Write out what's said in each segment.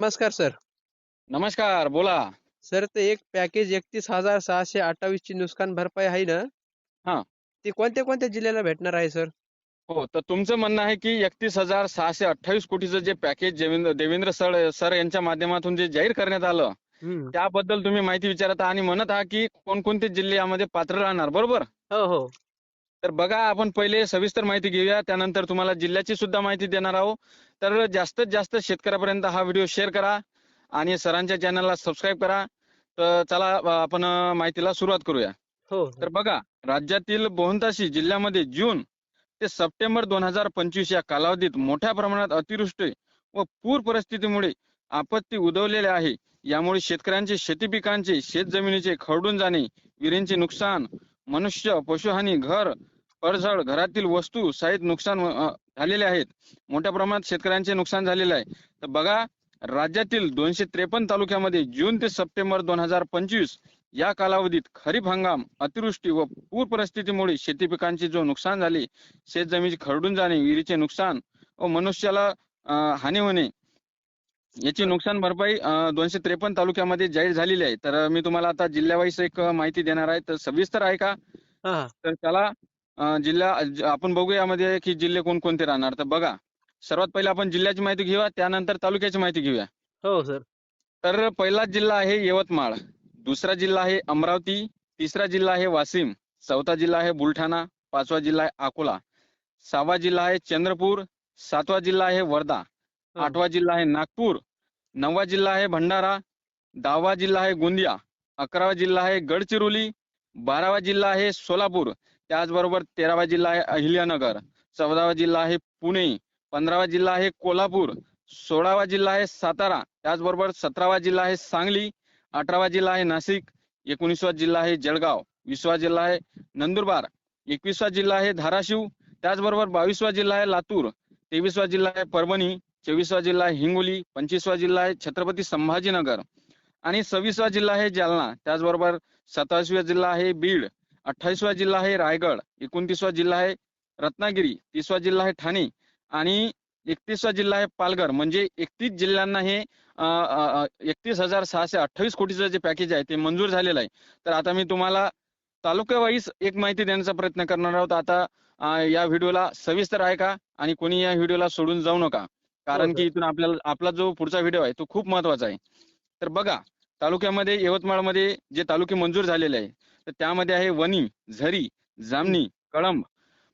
नमस्कार सर. नमस्कार बोला. सर ते एक पॅकेज एकतीस हजार सहाशे अठ्ठावीस ची नुकसान भरपाई आहे ना? हा. ती कोणत्या कोणत्या जिल्ह्याला भेटणार आहे सर? हो तर तुमचं म्हणणं आहे की एकतीस हजार सहाशे अठ्ठावीस कोटीचं जे package Devendra Devendra sir sir यांच्या माध्यमातून जे जाहीर करण्यात आलं हम्म. त्याबद्दल तुम्ही माहिती विचारत आहात आणि म्हणत आहात की कोणकोणते जिल्हे यामध्ये पात्र राहणार बरोबर? हो हो. तर बघा आपण पहिले सविस्तर माहिती घेऊया. त्यानंतर तुम्हाला जिल्ह्याची सुद्धा माहिती देणार आहोत. तर जास्तीत जास्त शेतकऱ्यापर्यंत हा व्हिडिओ शेअर करा आणि सरांच्या चॅनलला सबस्क्राईब करा. तर चला आपण माहितीला सुरुवात करूया. हो तर बघा राज्यातील बहुतांशी जिल्ह्यामध्ये जून ते सप्टेंबर दोन हजार पंचवीस या कालावधीत मोठ्या प्रमाणात अतिवृष्टी व पूर परिस्थितीमुळे आपत्ती उद्भवलेले आहे. यामुळे शेतकऱ्यांचे शेती पिकांचे शेत जमिनीचे खरडून जाणे विहिरींचे नुकसान मनुष्य पशुहानी घर पडझड घरातील वस्तू साहित्य नुकसान झालेले आहेत. मोठ्या प्रमाणात शेतकऱ्यांचे नुकसान झालेले आहे. तर बघा राज्यातील दोनशे त्रेपन्न तालुक्यामध्ये जून ते सप्टेंबर दोन हजार पंचवीस या कालावधीत खरीप हंगाम अतिवृष्टी व पूर परिस्थितीमुळे शेती पिकांचे जो नुकसान झाले शेतजमिनी खरडून जाणे विहिरीचे नुकसान व मनुष्याला हानी होणे याची नुकसान भरपाई दोनशे त्रेपन्न तालुक्यामध्ये जाहीर झालेली आहे. तर मी तुम्हाला आता जिल्ह्यावाईज एक माहिती देणार आहे. तर सविस्तर आहे का? हा. तर त्याला जिल्हा आपण बघूया यामध्ये की जिल्हे कोणकोणते राहणार. तर बघा सर्वात पहिले आपण जिल्ह्याची माहिती घेऊया त्यानंतर तालुक्याची माहिती घेऊया. हो सर. तर पहिला जिल्हा आहे यवतमाळ. दुसरा जिल्हा आहे अमरावती. तिसरा जिल्हा आहे वाशिम. चौथा जिल्हा आहे बुलढाणा. पाचवा जिल्हा आहे अकोला. सहावा जिल्हा आहे चंद्रपूर. सातवा जिल्हा आहे वर्धा. आठवा जिल्हा आहे नागपूर नववा जिल्हा आहे भंडारा दहावा जिल्हा आहे गोंदिया अकरावा जिल्हा आहे गडचिरोली बारावा जिल्हा आहे सोलापूर त्याचबरोबर तेरावा जिल्हा आहे अहिल्यानगर चौदावा जिल्हा आहे पुणे पंधरावा जिल्हा आहे कोल्हापूर सोळावा जिल्हा आहे सातारा त्याचबरोबर सतरावा जिल्हा आहे सांगली अठरावा जिल्हा आहे नाशिक एकोणीसवा जिल्हा आहे जळगाव विसवा जिल्हा आहे नंदुरबार एकवीसवा जिल्हा आहे धाराशिव त्याचबरोबर बावीसवा जिल्हा आहे लातूर तेवीसवा जिल्हा आहे परभणी चोवीसवा जिल्हा आहे हिंगोली पंचवीसवा जिल्हा आहे छत्रपती संभाजीनगर आणि सव्वीसवा जिल्हा आहे जालना. त्याचबरोबर सत्तावीसवा जिल्हा आहे बीड अठ्ठावीसवा जिल्हा आहे रायगड एकोणतीसवा जिल्हा आहे रत्नागिरी तीसवा जिल्हा आहे ठाणे आणि एकतीसवा जिल्हा आहे पालघर. म्हणजे एकतीस जिल्ह्यांना हे एकतीस हजार सहाशे अठ्ठावीस कोटीचं जे पॅकेज आहे ते मंजूर झालेलं आहे. तर आता मी तुम्हाला तालुक्यावाईज एक माहिती देण्याचा प्रयत्न करणार आहोत. आता या व्हिडिओला सविस्तर आहे का आणि कोणी या व्हिडिओला सोडून जाऊ नका. कारण की. इथून आपल्याला आपला जो पुढचा व्हिडिओ आहे तो खूप महत्त्वाचा आहे तर बघा तालुक्यामध्ये यवतमाळमध्ये जे तालुके मंजूर झालेले आहे तर त्यामध्ये आहे वणी झरी जामणी कळंब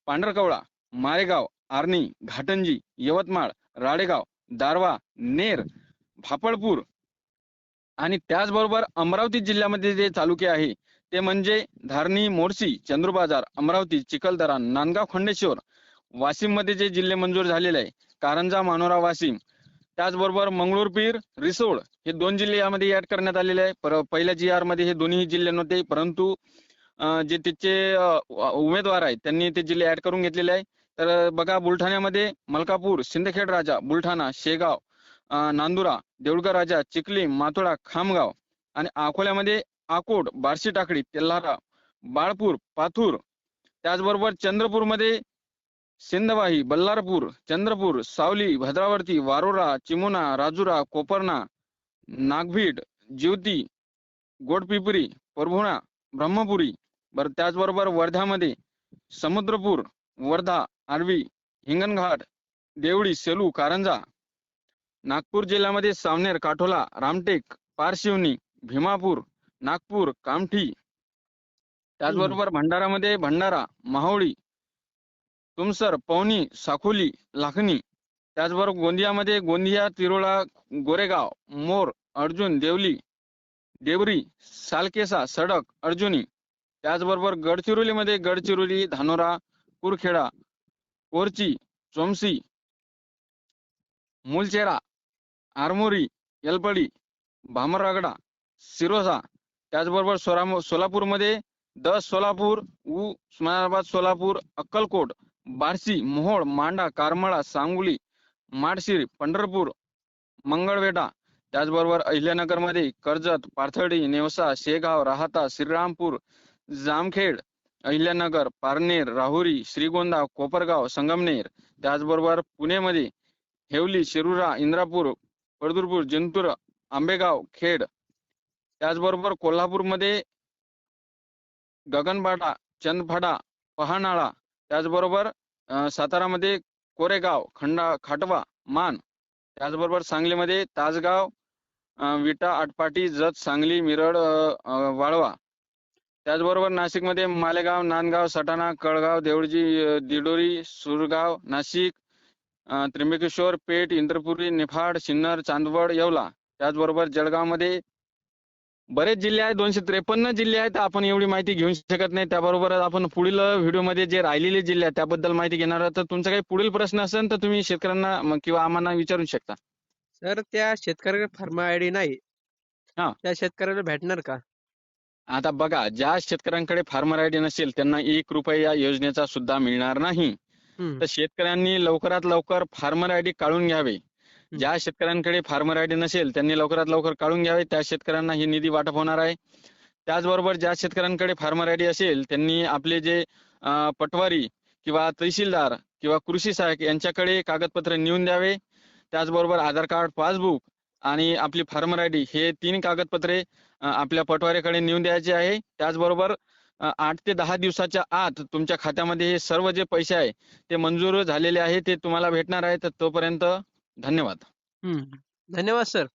पांढरकवळा मारेगाव आर्णी घाटंजी यवतमाळ राळेगाव दारवा नेर भापळपूर आणि त्याचबरोबर अमरावती जिल्ह्यामध्ये जे तालुके आहे ते म्हणजे धारणी मोर्शी चंद्रबाजार अमरावती चिखलदरा नांदगाव खंडेश्वर वाशिममध्ये जे जिल्हे मंजूर झालेले आहे कारंजा मानोरा वाशिम. त्याचबरोबर मंगळूरपीर रिसोड हे दोन जिल्हे यामध्ये ऍड करण्यात आलेले आहे. पर- पहिल्या जी आरमध्ये हे दोन्ही जिल्हे नव्हते परंतु जे तिचे उमेदवार आहेत त्यांनी ते जिल्हे ऍड करून घेतलेले आहे. तर बघा बुलढाण्यामध्ये मलकापूर सिंदखेड राजा बुलढाणा शेगाव नांदुरा देऊळगा राजा चिखली माथोडा खामगाव आणि अकोल्यामध्ये आकोट बार्शी टाकडी तेल्हारा बाळपूर पाथूर. त्याचबरोबर चंद्रपूरमध्ये सिंधवाही बल्लारपूर चंद्रपूर सावली भद्रावती वारोरा चिमुना राजुरा कोपर्णा नागभीड ज्योती गोडपिपरी परभुणा ब्रह्मपुरी बर त्याचबरोबर वर्ध्यामध्ये समुद्रपूर वर्धा आर्वी हिंगणघाट देवळी सेलू कारंजा नागपूर जिल्ह्यामध्ये सावनेर काठोला रामटेक पारशिवनी भीमापूर नागपूर कामठी त्याचबरोबर भंडारामध्ये भंडारा माहुळी तुमसर पवनी साखोली लाखनी त्याचबरोबर गोंदियामध्ये गोंदिया तिरोळा गोरेगाव मोर अर्जुन देवली देवरी सालकेसा सडक अर्जुनी. त्याचबरोबर गडचिरोलीमध्ये गडचिरोली धानोरा कुरखेडा कोरची चोमसी मुलचेरा आरमोरी येलपडी भामरागडा सिरोसा. त्याचबरोबर सोलापूरमध्ये द सोलापूर उ उस्मानाबाद सोलापूर अक्कलकोट बार्शी मोहोळ मांडा कारमळा सांगुली माडशीर पंढरपूर मंगळवेढा त्याचबरोबर अहिल्यानगरमध्ये कर्जत पाथर्डी नेवसा शेगाव राहता श्रीरामपूर जामखेड अहिल्यानगर पारनेर राहुरी श्रीगोंदा कोपरगाव संगमनेर त्याचबरोबर पुणेमध्ये हेवली शिरुरा इंद्रापूर पळदूरपूर जिंतूर आंबेगाव खेड त्याचबरोबर कोल्हापूरमध्ये गगनबाटा चंदफाडा पहानाळा त्याचबरोबर सातारामध्ये कोरेगाव खंडा खाटवा मान त्याचबरोबर सांगलीमध्ये तासगाव विटा आटपाटी जत सांगली मिरड वाळवा. त्याचबरोबर नाशिकमध्ये मालेगाव नांदगाव सटाणा कळगाव देवळजी दिडोरी सुरगाव नाशिक त्रिंबकेश्वर त्र्यंबकेश्वर पेठ इंद्रपुरी निफाड सिन्नर चांदवड येवला. त्याचबरोबर जळगावमध्ये बरेच जिल्हे आहेत दोनशे त्रेपन्न जिल्हे आहेत आपण एवढी माहिती घेऊ शकत नाही. त्याबरोबर आपण पुढील व्हिडिओमध्ये जे राहिलेले जिल्हे आहेत त्याबद्दल माहिती घेणार आहोत. तर तुमचा काही पुढील प्रश्न असेल तर तुम्ही शेतकऱ्यांना किंवा आम्हाला विचारू शकता. सर त्या शेतकऱ्याकडे फार्मा आयडी नाही. हा. त्या शेतकऱ्याला भेटणार का? आता बघा ज्या शेतकऱ्यांकडे फार्मर आयडी नसेल त्यांना एक रुपया या योजनेचा सुद्धा मिळणार नाही. तर शेतकऱ्यांनी लवकरात लवकर फार्मर आयडी काढून घ्यावे. ज्या शेतकऱ्यांकडे फार्मर आयडी नसेल त्यांनी लवकरात लवकर काढून घ्यावे. त्या शेतकऱ्यांना ही निधी वाटप होणार आहे. त्याचबरोबर ज्या शेतकऱ्यांकडे फार्मर आयडी असेल त्यांनी आपले जे पटवारी किंवा तहसीलदार किंवा कृषी सहाय्यक यांच्याकडे कागदपत्र नेऊन द्यावे. त्याचबरोबर आधार कार्ड पासबुक आणि आपली फार्मर आयडी हे तीन कागदपत्रे आपल्या पटवारीकडे नेऊन द्यायचे आहे. त्याचबरोबर आठ ते दहा दिवसाच्या आत तुमच्या खात्यामध्ये हे सर्व जे पैसे आहे ते मंजूर झालेले आहे ते तुम्हाला भेटणार आहे. तर तोपर्यंत धन्यवाद हम्म. धन्यवाद सर